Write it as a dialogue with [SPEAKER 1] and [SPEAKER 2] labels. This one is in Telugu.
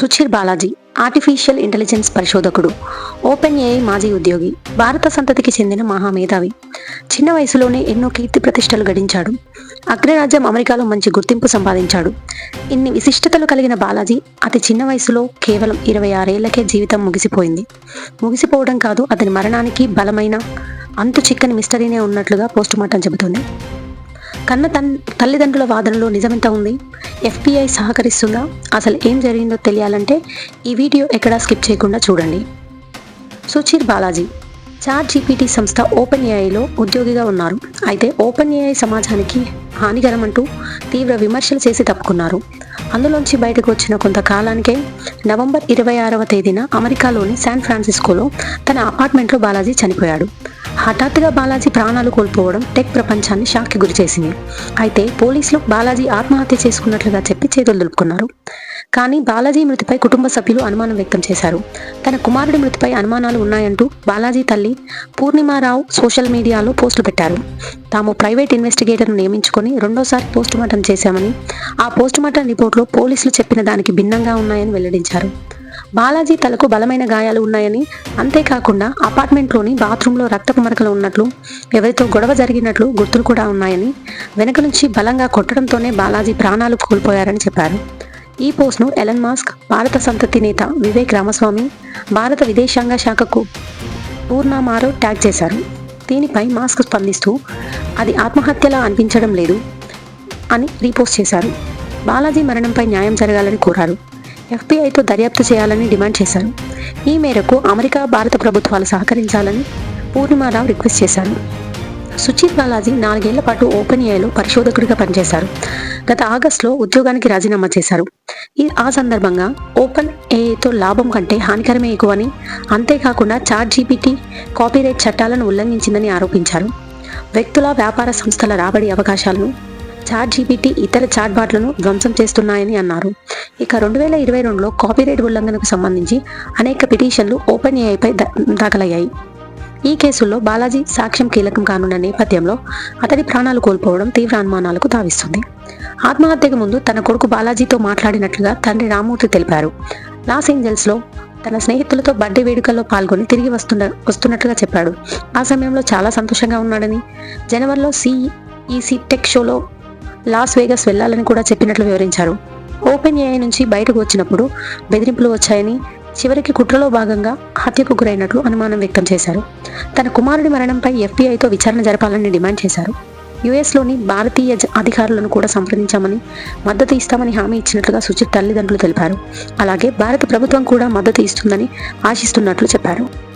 [SPEAKER 1] సుచీర్ బాలాజీ ఆర్టిఫిషియల్ ఇంటెలిజెన్స్ పరిశోధకుడు ఓపెన్ ఏఐ మాజీ ఉద్యోగి భారత సంతతికి చెందిన మహామేధావి. చిన్న వయసులోనే ఎన్నో కీర్తి ప్రతిష్టలు గడించాడు. అగ్రరాజ్యం అమెరికాలో మంచి గుర్తింపు సంపాదించాడు. ఇన్ని విశిష్టతలు కలిగిన బాలాజీ అతి చిన్న వయసులో కేవలం ఇరవై ఆరేళ్ళకే జీవితం ముగిసిపోయింది. ముగిసిపోవడం కాదు అతని మరణానికి బలమైన అంతు చిక్కని మిస్టరీనే ఉన్నట్లుగా పోస్టుమార్టం చెబుతుంది. కన్న తన్ తల్లిదండ్రుల వాదనలో నిజమెంత ఉంది? ఎఫ్బిఐ సహకరిస్తుందా? అసలు ఏం జరిగిందో తెలియాలంటే ఈ వీడియో ఎక్కడా స్కిప్ చేయకుండా చూడండి. సుచీర్ బాలాజీ. చాట్ జీపీటీ సంస్థ ఓపెన్ ఏఐలో ఉద్యోగిగా ఉన్నారు. అయితే ఓపెన్ ఏఐ సమాజానికి హానికరం అంటూ తీవ్ర విమర్శలు చేసి తప్పుకున్నారు. అందులోంచి బయటకు వచ్చిన కొంతకాలానికే నవంబర్ ఇరవై ఆరవ తేదీన అమెరికాలోని శాన్ ఫ్రాన్సిస్కోలో తన అపార్ట్మెంట్లో బాలాజీ చనిపోయాడు. హఠాత్తుగా బాలాజీ ప్రాణాలు కోల్పోవడం టెక్ ప్రపంచాన్ని షాక్కి గురిచేసింది. అయితే పోలీసులు బాలాజీ ఆత్మహత్య చేసుకున్నట్లుగా చెప్పి చేతులు దులుపుకున్నారు. కానీ బాలాజీ మృతిపై కుటుంబ సభ్యులు అనుమానం వ్యక్తం చేశారు. తన కుమారుడి మృతిపై అనుమానాలు ఉన్నాయంటూ బాలాజీ తల్లి పూర్ణిమారావు సోషల్ మీడియాలో పోస్టులు పెట్టారు. తాము ప్రైవేట్ ఇన్వెస్టిగేటర్ను నియమించుకొని రెండోసారి పోస్టుమార్టం చేశామని ఆ పోస్టుమార్టం రిపోర్టులో పోలీసులు చెప్పిన దానికి భిన్నంగా ఉన్నాయని వెల్లడించారు. బాలాజీ తలకు బలమైన గాయాలు ఉన్నాయని అంతేకాకుండా అపార్ట్మెంట్లోని బాత్రూంలో రక్తపు మరకలు ఉన్నట్లు ఎవరితో గొడవ జరిగినట్లు గుర్తులు కూడా ఉన్నాయని వెనక నుంచి బలంగా కొట్టడంతోనే బాలాజీ ప్రాణాలు కోల్పోయారని చెప్పారు. ఈ పోస్ట్ను ఎలన్ మాస్క్ భారత సంతతి నేత వివేక్ రామస్వామి భారత విదేశాంగ శాఖకు పూర్ణమారో ట్యాగ్ చేశారు. దీనిపై మాస్క్ స్పందిస్తూ అది ఆత్మహత్యలా అనిపించడం లేదు అని రీపోస్ట్ చేశారు. బాలాజీ మరణంపై న్యాయం జరగాలని కోరారు. ఎఫ్బీఐతో దర్యాప్తు చేయాలని డిమాండ్ చేశారు. ఈ మేరకు అమెరికా భారత ప్రభుత్వాలు సహకరించాలని పూర్ణిమారావు రిక్వెస్ట్ చేశారు. సుచిత్ బాలాజీ నాలుగేళ్ళ పాటు ఓపెన్ ఏఐలో పరిశోధకుడిగా పనిచేశారు. గత ఆగస్టులో ఉద్యోగానికి రాజీనామా చేశారు. ఈ ఆ సందర్భంగా ఓపెన్ ఏఐతో లాభం కంటే హానికరమే ఎక్కువని అంతేకాకుండా చాట్ జీపీటీ కాపీరైట్ చట్టాలను ఉల్లంఘించిందని ఆరోపించారు. వ్యక్తుల వ్యాపార సంస్థల రాబడి అవకాశాలను చాట్ జీపీటీ ఇతర చాట్ బాట్లను ధ్వంసం చేస్తున్నాయని అన్నారు. ఇక రెండు వేల ఇరవై రెండులో కాపీరైట్ ఉల్లంఘనకు సంబంధించి అనేక పిటిషన్లు ఓపెన్ ఏఐపై దాఖలయ్యాయి. ఈ కేసుల్లో బాలాజీ సాక్ష్యం కీలకం కానున్న నేపథ్యంలో అతడి ప్రాణాలు కోల్పోవడం తీవ్ర అనుమానాలకు తావిస్తుంది ఆత్మహత్యకు ముందు తన కొడుకు బాలాజీతో మాట్లాడినట్లుగా తండ్రి రామూర్తి తెలిపారు. లాస్ ఏంజల్స్లో తన స్నేహితులతో బర్త్డే వేడుకల్లో పాల్గొని తిరిగి వస్తున్న వస్తున్నట్లుగా చెప్పాడు. ఆ సమయంలో చాలా సంతోషంగా ఉన్నాడని జనవరిలో సిఈసి టెక్ షోలో లాస్ వేగస్ వెళ్ళాలని కూడా చెప్పినట్లు వివరించారు. ఓపెన్ ఏఐ నుంచి బయటకు వచ్చినప్పుడు బెదిరింపులు వచ్చాయని చివరికి కుట్రలో భాగంగా హత్యకు గురైనట్లు అనుమానం వ్యక్తం చేశారు. తన కుమారుడి మరణంపై ఎఫ్బీఐతో విచారణ జరపాలని డిమాండ్ చేశారు. యుఎస్లోని భారతీయ అధికారులను కూడా సంప్రదించామని మద్దతు ఇస్తామని హామీ ఇచ్చినట్లుగా సుచిత్ తల్లిదండ్రులు తెలిపారు. అలాగే భారత ప్రభుత్వం కూడా మద్దతు ఇస్తుందని ఆశిస్తున్నట్లు చెప్పారు.